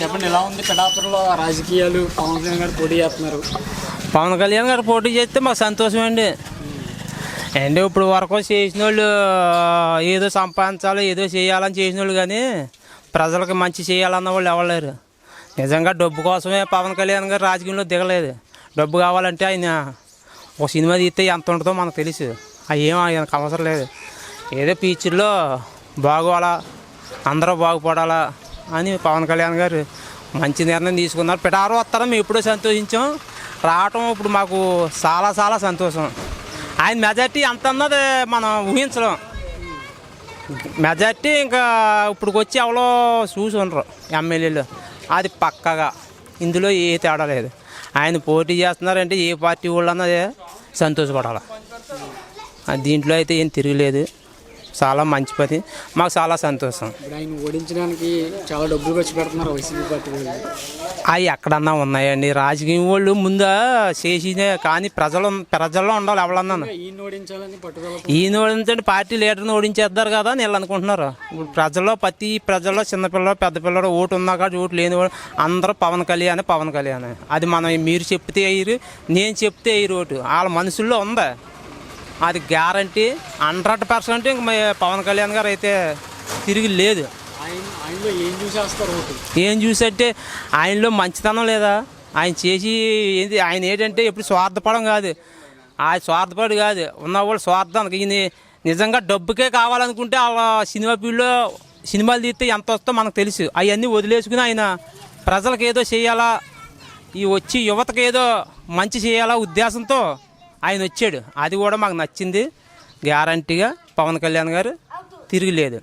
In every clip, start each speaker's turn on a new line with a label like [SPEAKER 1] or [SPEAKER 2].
[SPEAKER 1] చెప్పండి ఎలా ఉంది పిఠాపురంలో రాజకీయాలు? పవన్ కళ్యాణ్ గారు పోటీ చేస్తున్నారు.
[SPEAKER 2] పవన్ కళ్యాణ్ గారు పోటీ చేస్తే మాకు సంతోషం అండి అంటే ఇప్పుడు వరకు చేసిన వాళ్ళు ఏదో సంపాదించాలి ఏదో చేయాలని చేసిన వాళ్ళు కానీ ప్రజలకు మంచి చేయాలన్న వాళ్ళు ఎవరు నిజంగా డబ్బు కోసమే పవన్ కళ్యాణ్ గారు రాజకీయంలో దిగలేదు. డబ్బు కావాలంటే ఆయన ఒక సినిమా తీస్తే ఎంత ఉంటుందో మనకు తెలుసు. అవి ఏం ఆయనకు అవసరం లేదు. ఏదో పీచర్లో బాగోవాలా అందరూ బాగుపడాలా అని పవన్ కళ్యాణ్ గారు మంచి నిర్ణయం తీసుకున్నారు. పిటారు వస్తారని మేము ఎప్పుడో సంతోషించాం. రావటం ఇప్పుడు మాకు చాలా చాలా సంతోషం. ఆయన మెజార్టీ ఎంత అన్నది మనం ఊహించలేం. మెజార్టీ ఇంకా ఇప్పుడు వచ్చి ఎవరో చూసి ఉండరు ఎమ్మెల్యేలు. అది పక్కగా. ఇందులో ఏ తేడా లేదు. ఆయన పోటీ చేస్తున్నారంటే ఏ పార్టీ వాళ్ళు అన్నది సంతోషపడాలి దీంట్లో అయితే ఏం తిరగలేదు. చాలా మంచి పని. మాకు చాలా సంతోషం.
[SPEAKER 1] ఇప్పుడు ఆయన ఓడించడానికి చాలా డబ్బులు ఖర్చు పెడుతున్నారు వైసీపీ పార్టీ
[SPEAKER 2] అవి ఎక్కడన్నా ఉన్నాయండి. రాజకీయం వాళ్ళు ముందా చేసినే కానీ ప్రజలు ప్రజల్లో ఉండాలి ఎవరన్నా.
[SPEAKER 1] ఈయన ఓడించాలని పట్టుదల
[SPEAKER 2] ఈయన ఓడించండి పార్టీ లీడర్ని ఓడించేద్దారు కదా అని వీళ్ళు అనుకుంటున్నారు. ఇప్పుడు ప్రజల్లో ప్రతి ప్రజల్లో చిన్నపిల్లలు పెద్ద పిల్లలు ఓటు ఉన్నా కాదు ఓటు లేని అందరూ పవన్ కళ్యాణ్ పవన్ కళ్యాణ్. అది మనం మీరు చెప్తే అయ్యారు నేను చెప్తే అయ్యారు ఓటు. వాళ్ళ మనసుల్లో ఉందా? అది గ్యారంటీ హండ్రెడ్ పర్సెంట్ ఇంక పవన్ కళ్యాణ్ గారు అయితే తిరిగి లేదు.
[SPEAKER 1] ఏం చూసేస్తారు
[SPEAKER 2] ఏం చూసంటే ఆయనలో మంచితనం లేదా? ఆయన చేసి ఏంది? ఆయన ఏంటంటే ఎప్పుడు స్వార్థపడం కాదు. ఆ స్వార్థపడు కాదు. ఉన్నవాళ్ళు స్వార్థానికి ఈయన నిజంగా డబ్బుకే కావాలనుకుంటే వాళ్ళ సినిమా ఫీల్డ్లో సినిమాలు తీస్తే ఎంత వస్తుందో మనకు తెలుసు. అవన్నీ వదిలేసుకుని ఆయన ప్రజలకు ఏదో చేయాలా? ఈ వచ్చి యువతకు ఏదో మంచి చేయాలా ఉద్దేశంతో ఆయన వచ్చాడు. అది కూడా మాకు నచ్చింది. గ్యారంటీగా పవన్ కళ్యాణ్ గారు తిరిగిలేదు.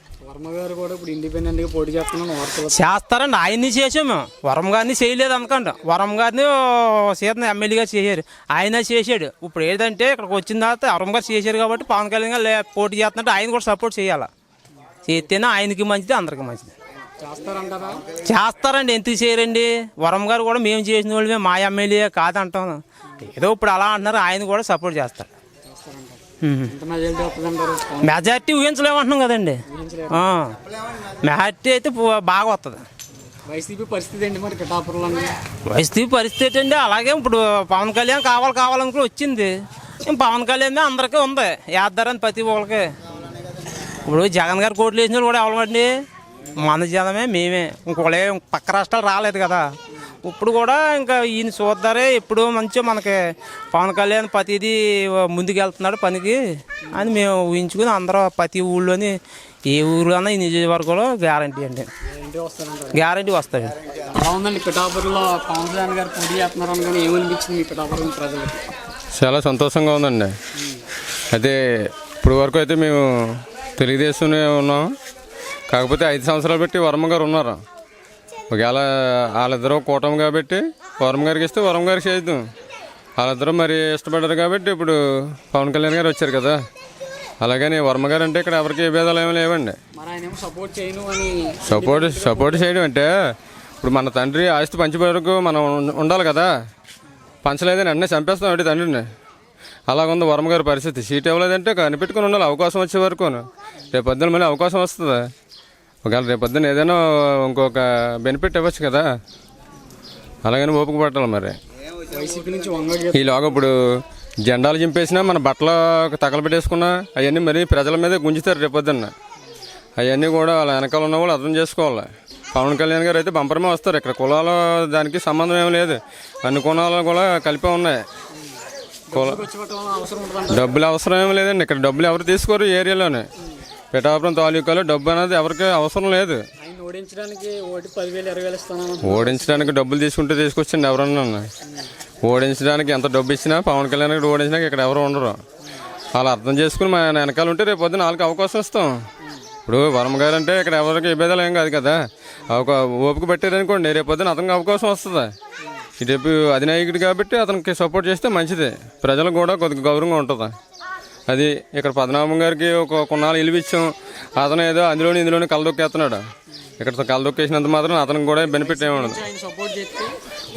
[SPEAKER 2] చేస్తారండి. ఆయన్ని చేసాము. వరం గారిని చేయలేదు అనుకోండి. వరం గారిని సీతను ఎమ్మెల్యేగా చేశారు. ఆయన చేశాడు. ఇప్పుడు ఏంటంటే ఇక్కడికి వచ్చిన తర్వాత వరం గారు చేశారు కాబట్టి పవన్ కళ్యాణ్ గారు లే- పోటీ చేస్తున్నట్టు ఆయన కూడా సపోర్ట్ చేయాలి? చేస్తేనే ఆయనకి మంచిది అందరికి మంచిది. చేస్తారండి. ఎందుకు చేయరండి? వరం గారు కూడా మేము చేసిన వాళ్ళమే. మా ఎమ్మెల్యే కాదంటాం. ఏదో ఇప్పుడు అలా అంటున్నారు ఆయన కూడా సపోర్ట్ చేస్తారు.
[SPEAKER 1] మెజారిటీ
[SPEAKER 2] ఊహించలేమంటున్నాం కదండి. మెజార్టీ అయితే బాగా వస్తుంది
[SPEAKER 1] వైసీపీ పరిస్థితి ఏంటి మరి పిఠాపురంలో
[SPEAKER 2] వైసీపీ పరిస్థితి అండి అలాగే ఇప్పుడు పవన్ కళ్యాణ్ కావాలి కావాలనుకుని వచ్చింది. పవన్ కళ్యాణ్ అందరికీ ఉంది. వేద్దారని ప్రతి ఒక్కరికి ఇప్పుడు జగన్ గారు కోట్లు వేసిన కూడా ఎవరండి మన జనమే మేమే. ఇంకోళ్ళే పక్క రాష్ట్రాలు రాలేదు కదా. ఇప్పుడు కూడా ఇంకా ఈయన చూద్దారే ఇప్పుడు మంచిగా మనకి పవన్ కళ్యాణ్ ప్రతిదీ ముందుకెళ్తున్నాడు పనికి అని మేము ఊహించుకుని అందరూ ప్రతి ఊళ్ళోని ఏ ఊళ్ళో అన్నా ఈ నియోజకవర్గంలో గ్యారంటీ అండి. గ్యారంటీ వస్తాయి.
[SPEAKER 1] ఎలా ఉందండి పిఠాపురంలో పవన్ కళ్యాణ్ గారు పోటీ చేస్తున్నారు ఏమనిపించింది పిఠాపురం ప్రజలకి?
[SPEAKER 3] చాలా సంతోషంగా ఉందండి. అయితే ఇప్పుడు వరకు అయితే మేము తెలుగుదేశంలో ఉన్నాం. కాకపోతే ఐదు సంవత్సరాలు పెట్టి వర్మ గారు ఉన్నారు. ఒకవేళ వాళ్ళిద్దరూ కూటమి కాబట్టి వర్మ గారికి ఇస్తే వర్మ గారికి చేద్దాం వాళ్ళిద్దరూ మరి ఇష్టపడ్డారు కాబట్టి ఇప్పుడు పవన్ కళ్యాణ్ గారు వచ్చారు కదా. అలాగని వర్మ గారు అంటే ఇక్కడ ఎవరికి ఏ భేదాలు ఏమీ లేవండి.
[SPEAKER 1] సపోర్ట్
[SPEAKER 3] సపోర్ట్ సపోర్ట్ చేయడం అంటే ఇప్పుడు మన తండ్రి ఆస్తి పంచి వరకు మనం ఉండ- ఉండాలి కదా. పంచలేదని అన్నీ చంపేస్తాం అంటే తండ్రిని? అలాగుంది వర్మ గారి పరిస్థితి. సీట్ ఇవ్వలేదంటే కనిపెట్టుకుని ఉండాలి. అవకాశం వచ్చే వరకు రేపు పొద్దున మళ్ళీ అవకాశం వస్తుంది? ఒకవేళ రేపు ఏదైనా ఇంకొక బెనిఫిట్ ఇవ్వచ్చు కదా. అలాగని ఓపిక పట్టాలి మరి ఈలోగా ఇప్పుడు జెండాలు చింపేసినా మన బట్టలు తగలబెట్టేసుకున్నా అవన్నీ మరి ప్రజల మీద గుంజుతారు రేపొద్దున్న అవన్నీ కూడా వాళ్ళ వెనకాల ఉన్న వాళ్ళు అర్థం చేసుకోవాలి. పవన్ కళ్యాణ్ గారు అయితే బంపరమే వస్తారు. ఇక్కడ కులాలు దానికి సంబంధం ఏమి లేదు. అన్ని కులాలు కూడా కలిపే ఉన్నాయి. కుల డబ్బులు అవసరం ఏమి లేదండి. ఇక్కడ డబ్బులు ఎవరు తీసుకోరు ఏరియాలోనే. పిఠాపురం తాలూకాలో డబ్బు అనేది ఎవరికి అవసరం లేదు.
[SPEAKER 1] ఓడించడానికి ఓటు పదివేలు ఇరవై వేలు ఇస్తాను?
[SPEAKER 3] ఓడించడానికి డబ్బులు తీసుకుంటే తీసుకొచ్చండి ఎవరన్నా. ఓడించడానికి ఎంత డబ్బు ఇచ్చినా పవన్ కళ్యాణ్ గారు ఓడించినాక ఇక్కడ ఎవరు ఉండరు. వాళ్ళు అర్థం చేసుకుని మా వెనకాల ఉంటే రేపు పొద్దున వాళ్ళకి అవకాశం ఇస్తాం. ఇప్పుడు వరమ గారు అంటే ఇక్కడ ఎవరికి ఇబ్బందులు ఏం కాదు కదా. ఒక ఓపిక పెట్టారనుకోండి రేపు పొద్దున అతనికి అవకాశం వస్తుంది. రేపు అధినాయకుడు కాబట్టి అతనికి సపోర్ట్ చేస్తే మంచిదే. ప్రజలకు కూడా కొద్దిగా గౌరవంగా ఉంటుంది. అది ఇక్కడ పద్మనాభం గారికి ఒక కొన్నాళ్ళు ఇల్లు ఇచ్చాం. అతను ఏదో అందులోని ఇందులోని కలదొక్కేస్తున్నాడు ఇక్కడ కలదొక్కేసినంత మాత్రం అతనికి కూడా బెనిఫిట్ ఏమి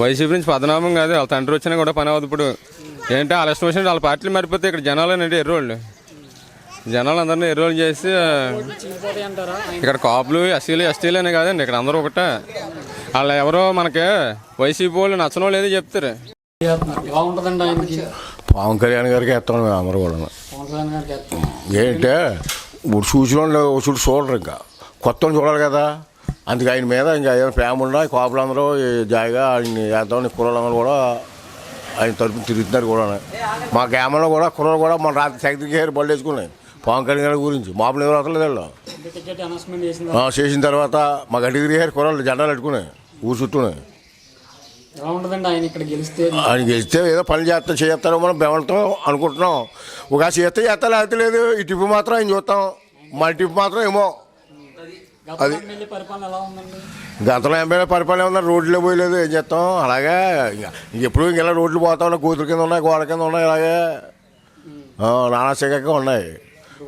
[SPEAKER 3] వైసీపీ నుంచి పద్మనాభం కాదు వాళ్ళ తండ్రి వచ్చినా కూడా పని అవ్వదు ఇప్పుడు. ఏంటంటే వాళ్ళ ఇష్టం వచ్చినట్టు వాళ్ళ పార్టీలు మారిపోతే ఇక్కడ జనాలేనండి ఎర్రోళ్ళు. జనాలు అందరినీ ఎర్రోళ్ళు చేసి ఇక్కడ కాపులు ఎస్సీలు ఎస్టీలు అనే కాదండి ఇక్కడ అందరూ ఒకటే. వాళ్ళు ఎవరో మనకి వైసీపీ వాళ్ళు నచ్చనో లేదో చెప్తారు.
[SPEAKER 4] పవన్ కళ్యాణ్ గారికి మేము అందరూ కూడా ఏంటంటే ఇప్పుడు చూసిన చూడు చూడరు ఇంకా. కొత్త చూడాలి కదా. అందుకే ఆయన మీద ఇంకా ఏదైనా ప్రేమ ఉన్నా కోపలందరూ ఈ జాయిగా ఆయన వేద్దామని కుర్రలందరూ కూడా ఆయన తరపున తిరుగుతున్నారు కూడా. మా గ్రామంలో కూడా కుర్రలు కూడా మన రాత్రి సెక్రటరీ గారు బళ్ళు వేసుకున్నాయి. పవన్ కళ్యాణ్ గారి గురించి. మామూలు ఎవరు వీళ్ళు.
[SPEAKER 1] అనౌన్స్మెంట్ చేసిన
[SPEAKER 4] తర్వాత. మా గడ్డిగిరి గారి కుర్రలు జెండాలు పెట్టుకున్నాయి ఊరు చుట్టూనే.
[SPEAKER 1] ఎలా ఉంటుందండి ఆయన ఇక్కడ గెలిస్తే?
[SPEAKER 4] ఆయన గెలిస్తే ఏదో పని చేస్తా చేస్తారో మనం బెవలతో అనుకుంటున్నాం. ఒక చేస్తే చేస్తా లేకపోతే లేదు ఈ టిప్పు మాత్రం ఆయన చూస్తాం. మన టిప్పు మాత్రం ఏమో.
[SPEAKER 1] ఉందండి?
[SPEAKER 4] గతంలో ఎమ్మెల్యే పరిపాలన ఉన్నా రోడ్లే పోయలేదు ఏం చేస్తాం? అలాగే ఎప్పుడు ఇంకెలా రోడ్లు పోతా ఉన్నాయి కూతురు కింద ఉన్నాయి గోడ కింద ఉన్నాయి అలాగే నానాశకంగా ఉన్నాయి.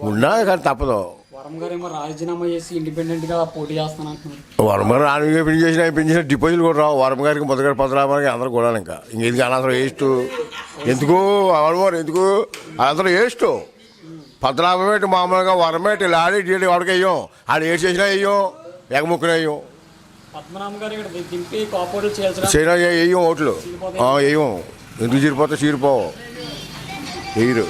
[SPEAKER 4] ఉన్నాయి కానీ తప్పదు.
[SPEAKER 1] వరం గారు ఏమో రాజీనామా చేసి ఇండిపెండెంట్గా పోటీ చేస్తాను అంటున్నారు.
[SPEAKER 4] వరం గారు పెళ్ళి చేసిన డిపాజిట్లు కూడా రావు. వరం గారికి మొదటి పదరామానికి అందరూ కూడా ఇంకా. ఇంకెందుకు అనవసరం వేస్ట్? ఎందుకు? అవడమారు ఎందుకు? అందరూ వేస్ట్. పద్నాభం ఏంటి మామూలుగా వరం ఏంటి లాడి డీడి వాడికి వేయం. ఆడు ఏడు చేసినా వేయం. ఎగముక్కున
[SPEAKER 1] చేయాల్సిన
[SPEAKER 4] చేసినా వేయం ఓట్లు. వేయం. ఎందుకు చీరిపోతే చీరిపోవు వేయరు.